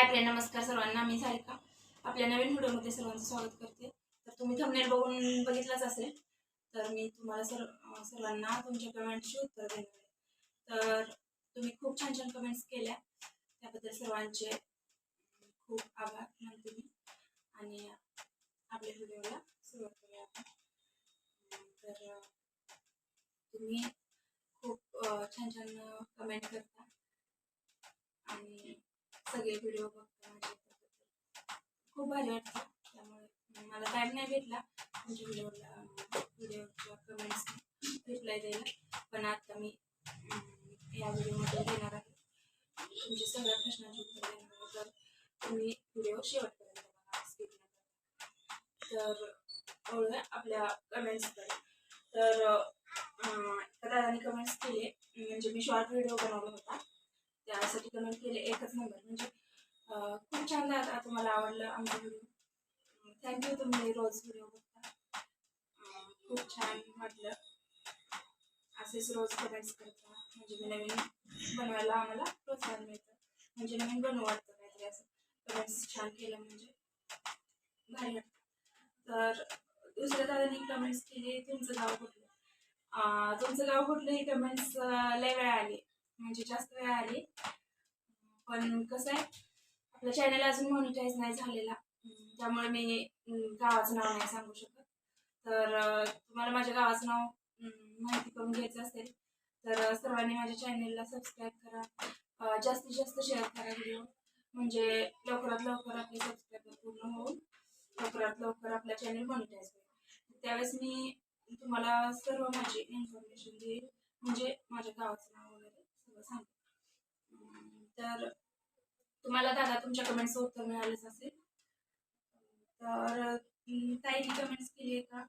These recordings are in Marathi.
हाय आपल्या नमस्कार सर्वांना मी सारिका. आपल्या नवीन व्हिडिओमध्ये सर्वांचं स्वागत करते. तर तुम्ही थंबनेल बघून बघितलंच असेल तर मी तुम्हाला सर्व सर्वांना तुमच्या कमेंटची उत्तर देणार आहे. तर तुम्ही खूप छान छान कमेंट्स केल्या. त्याबद्दल सर्वांचे खूप आभार. मानते मी आणि आपल्या व्हिडिओला सुरुवात करूया आपण. तर तुम्ही खूप छान छान कमेंट करता. आणि सगळे व्हिडिओ बघतो खूप भारी वाटतं त्यामुळे मला टाईम नाही भेटला. तुमच्या व्हिडिओला व्हिडिओ किंवा कमेंट्स रिप्लाय द्यायला. पण आता मी या व्हिडिओमध्ये म्हणजे देणार आहे. तुमच्या सगळ्या प्रश्नांची उत्तर देणार आहे. तर तुम्ही व्हिडिओ शेवटपर्यंत बघा स्किप न तर वळूया आपल्या कमेंट्सकडे तर दादानी दादाने कमेंट्स केले. म्हणजे मी शॉर्ट व्हिडिओ बनवला होता. त्यासाठी कमेंट केले एकच नंबर म्हणजे खूप छान आता तुम्हाला आवडलं आमचा व्हिडिओ थँक्यू तुम्ही रोज व्हिडिओ बघता. खूप छान वाटलं. असेच रोज कमेंट्स करता. म्हणजे मी नवीन बनवायला आम्हाला प्रोत्साहन मिळतं. म्हणजे नवीन बनवू वाटतं काहीतरी असं. कमेंट्स छान केलं म्हणजे. भारी वाटतं तर दुसऱ्या दादानी कमेंट्स केली. तुमचं गाव कुठलं? तुमचं गाव कुठलं? ही कमेंट्स लय वेळा आली. म्हणजे जास्त वेळ आली. पण कसं आहे आपल्या चॅनल अजून मॉनिटाईज नाही झालेला. त्यामुळे मी गावाचं नाव नाही सांगू शकत. तर तुम्हाला माझ्या गावाचं नाव माहिती करून घ्यायचं असेल तर सर्वांनी माझ्या चॅनलला सबस्क्राईब करा. जास्तीत जास्त शेअर करा व्हिडिओ म्हणजे लवकरात लवकर आपले सबस्क्राईबर पूर्ण होऊन लवकरात लवकर आपला चॅनल मॉनिटाईज होईल. त्यावेळेस मी तुम्हाला सर्व माझी इन्फॉर्मेशन देईल. म्हणजे माझ्या गावाचं नाव. तर तुम्हाला दादा तुमच्या कमेंट उत्तर मिळालंच असेल. तर ताईने कमेंट्स केली आहे का?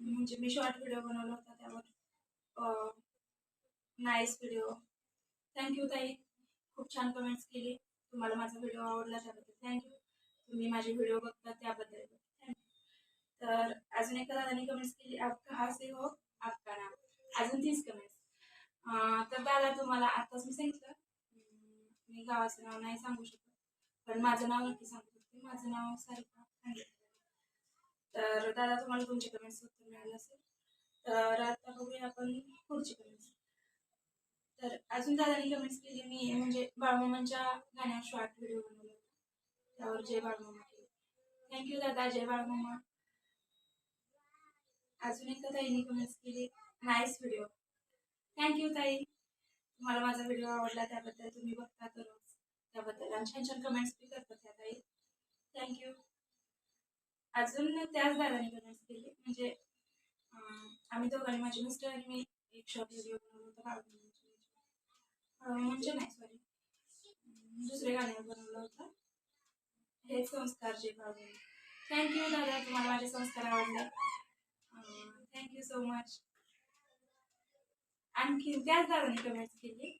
म्हणजे मी शॉर्ट व्हिडिओ बनवला होता त्यावर. नाईस व्हिडिओ थँक्यू ताई. खूप छान कमेंट्स केली. तुम्हाला माझा व्हिडिओ आवडला त्याबद्दल थँक्यू तुम्ही माझे व्हिडिओ बघता त्याबद्दल थँक्यू तर अजून एका दादाने कमेंट्स केली. आप कहा से हो आपका नाम. अजून तीच कमेंट तर दादा तुम्हाला आताच मी सांगितलं. मी गावाचं नाव नाही सांगू शकत पण माझं नाव नक्की सांगू शकते. माझं नाव सारिका तर दादा तुम्हाला तुमचे कमेंट्स उत्तर मिळालं असेल. तर आता बघूया आपण पुढची कमेंट्स तर अजून दादानी कमेंट्स केली मी म्हणजे बाळमामांच्या गाण्यावर शॉर्ट व्हिडिओ बनवला होता. त्यावर जय बाळमामा केली. थँक्यू दादा जय बाळमामा. अजून एकदा ताईने कमेंट्स केली. नाईस व्हिडिओ थँक्यू ताई. तुम्हाला माझा व्हिडिओ आवडला त्याबद्दल तुम्ही बघता तर त्याबद्दल आणि छान छान कमेंट्स बी करतात त्या ताई. थँक्यू अजून त्याच दादाने कमेंट्स केली म्हणजे आम्ही दोघांनी माझे मिस्टर आणि मी एक शॉर्ट व्हिडिओ बनवला होता म्हणजे नाही सॉरी दुसऱ्या गाण्यावर बनवला होता. हेच संस्कार जे बाळमामा थँक्यू दादा. तुम्हाला माझे संस्कार आवडले. थँक्यू सो मच आणखी त्याच दादाने कमेंट्स केली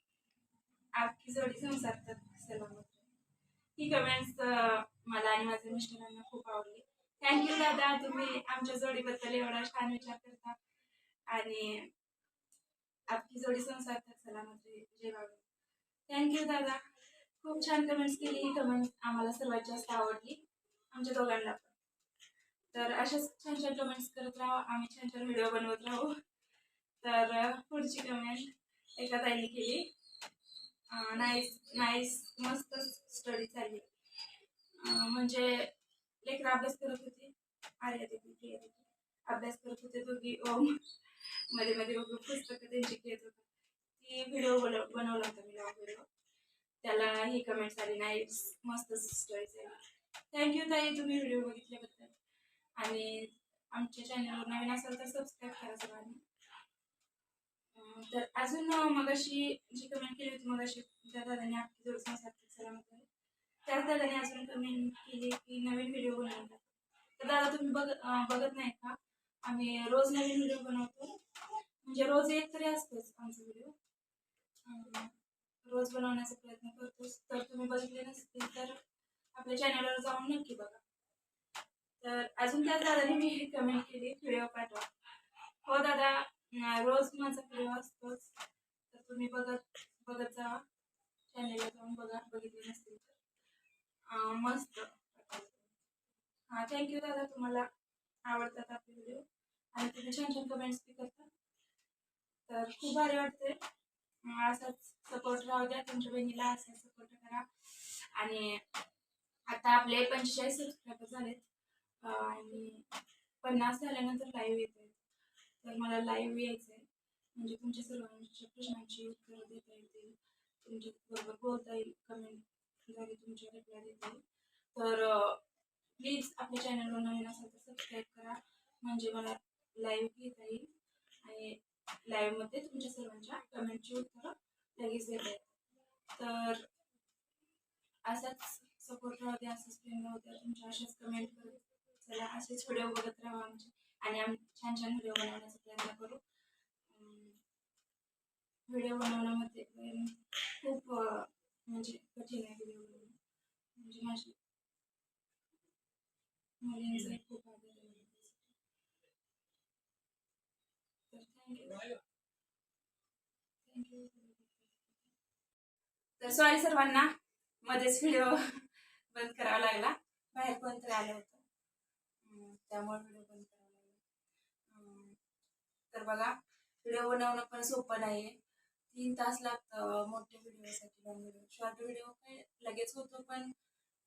आपकी जोडी संसार तर सलामत ही कमेंट्स मला आणि माझ्या मिस्टरांना खूप आवडली. थँक्यू दादा. तुम्ही आमच्या जोडीबद्दल एवढा छान विचार करता. आणि आपकी जोडी संसार तर सलामत रे जय बाबा थँक्यू दादा. खूप छान कमेंट्स केली. ही कमेंट आम्हाला सर्वात जास्त आवडली. आमच्या दोघांना पण. तर अशाच छान छान कमेंट्स करत राहा. आम्ही छान छान व्हिडिओ बनवत राहू. तर पुढची कमेंट एका ताईने केली. नाईस नाईस मस्त स्टडी चालली. म्हणजे लेकर अभ्यास करत होती. आर्या देवी अभ्यास करत होते दोघी. ओम. मध्ये मध्ये वगैरे पुस्तकं त्यांची घेत होता. ती व्हिडिओ बनव बनवला होता मी लॉग व्हिडिओ त्याला ही कमेंट्स आली नाही मस्त स्टोरी झाली थँक्यू ताई तुम्ही व्हिडिओ बघितल्याबद्दल. आणि आमच्या चॅनलवर नवीन असाल तर सबस्क्राईब करा सगळ्यांनी तर अजून मगाशी जी कमेंट केली होती मगाशी त्या दादाने आपली जोड संसार सलामत त्याच दादाने अजून कमेंट केली की नवीन व्हिडिओ बनवला तर दादा तुम्ही बघ बघत नाही का? आम्ही रोज नवीन व्हिडिओ बनवतो. म्हणजे रोज एक तरी असतोच आमचा व्हिडिओ रोज बनवण्याचा प्रयत्न करतोच. तर तुम्ही बघितले नसतील तर आपल्या चॅनलवर जाऊन नक्की बघा. तर अजून त्याच दादाने मी कमेंट केली व्हिडिओ पाठवा. हो दादा रोज माझा व्हिडिओ असतोच. तर तुम्ही बघत बघत जा. चॅनेलला जाऊन बघा बघितले नसतील तर. मस्त. हा थँक्यू दादा तुम्हाला आवडतात आपले व्हिडिओ आणि तुम्ही छान छान कमेंट्स बी करता. तर खूप भारी वाटते असाच सपोर्ट राहू द्या. तुमच्या बहिणीला असाच सपोर्ट करा. आणि आता आपले पंचेचाळीस सबस्क्रायबर झालेत. आणि पन्नास झाल्यानंतर लाईव्ह येते तर मला लाईव्ह यायचं आहे म्हणजे तुमच्या सर्वांच्या प्रश्नांची उत्तरं देता येतील. तुमच्या बरोबर बोलता येईल कमेंटद्वारे तुमच्या रिप्लाय देता येईल. तर प्लीज आपल्या चॅनलवर नवीन असेल तर सबस्क्राईब करा. म्हणजे मला लाईव्ह घेता येईल. आणि लाईव्हमध्ये तुमच्या सर्वांच्या कमेंटची उत्तरं लगेच देता येतील. तर असाच सपोर्ट राहू द्या असंच प्रेम राहू द्या. तुमच्या अशाच कमेंट करत चला. असेच व्हिडिओ बघत राहा आमचे. आणि आम्ही छान छान व्हिडिओ बनवण्याचा प्रयत्न करू. व्हिडिओ बनवण्यामध्ये खूप म्हणजे कठीण आहे व्हिडिओ बनवणं. म्हणजे माझी मुलींचा खूप आदर आहे तर थँक्यू थँक्यू तर सॉरी सर्वांना मध्येच व्हिडिओ बंद करावा लागला. बाहेर कोणतरी आलं होतं. त्यामुळे व्हिडिओ बंद तर बघा व्हिडिओ बनवणं पण सोपं नाही आहे तीन तास लागतं मोठ्या व्हिडिओसाठी लॉंग व्हिडिओ शॉर्ट व्हिडिओ काय लगेच होतो पण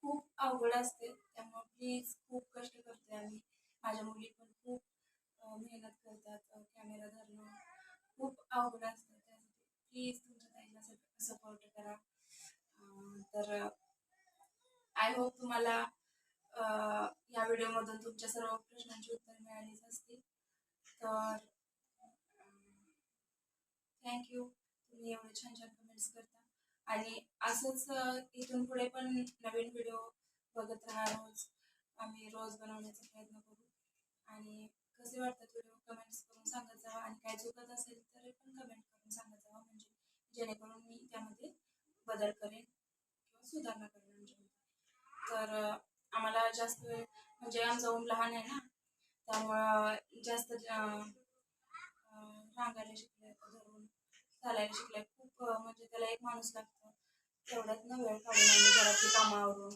खूप अवघड असते. त्यामुळे प्लीज खूप कष्ट करते आम्ही. माझ्या मुली पण खूप मेहनत करतात कॅमेरा धरणं. खूप अवघड असतं त्यासाठी. प्लीज तुमच्या ताईला सपोर्ट करा. तर आय होप तुम्हाला या व्हिडिओमधून तुमच्या सर्व प्रश्नांची उत्तर मिळालीच असतील. तर थँक्यू तुम्ही एवढे छान छान कमेंट्स करता. आणि असंच इथून पुढे पण नवीन व्हिडिओ बघत राहा रोज. आम्ही रोज बनवण्याचा प्रयत्न करू. आणि कसे वाटतात व्हिडिओ कमेंट्स करून सांगत जावा. आणि काय चुकत असेल तर पण कमेंट करून सांगत जावा. म्हणजे जेणेकरून मी त्यामध्ये बदल करेन किंवा सुधारणा करेन म्हणजे तर आम्हाला जास्त वेळ म्हणजे आमचा ऊन लहान आहे ना. त्यामुळं जास्त रांगायला शिकले धरून चालायला शिकले खूप म्हणजे त्याला एक माणूस लागतो. तेवढ्यात ना वेळ काढून आम्ही घरातली कामं आवरून.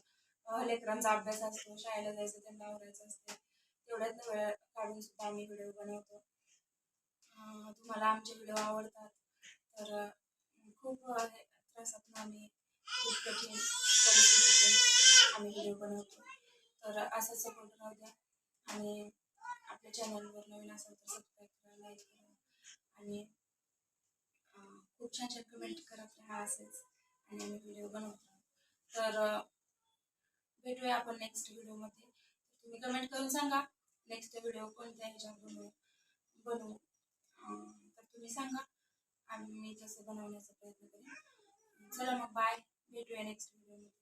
लेकरांचा अभ्यास असतो शाळेला जायचं त्यांना आवरायचं असते. तेवढ्यात ना वेळ काढून सुद्धा आम्ही व्हिडिओ बनवतो. तुम्हाला आमचे व्हिडिओ आवडतात तर खूप त्रासातून आम्ही खूप कठीण परिस्थितीतून आम्ही व्हिडिओ बनवतो. तर असा सपोर्ट राहू द्या. आणि आपल्या चॅनलवर नवीन असेल तर सबस्क्राईब करा लाईक करा. आणि खूप छान छान कमेंट करत राहा असेच. आणि आम्ही व्हिडिओ बनवत. तर भेटूया आपण नेक्स्ट व्हिडिओमध्ये तुम्ही कमेंट करून सांगा. नेक्स्ट व्हिडिओ कोणत्या ह्याच्यावर बनवू बनवू? तर तुम्ही सांगा. आम्ही मी तसं बनवण्याचा प्रयत्न करेन चला मग बाय भेटूया नेक्स्ट व्हिडिओमध्ये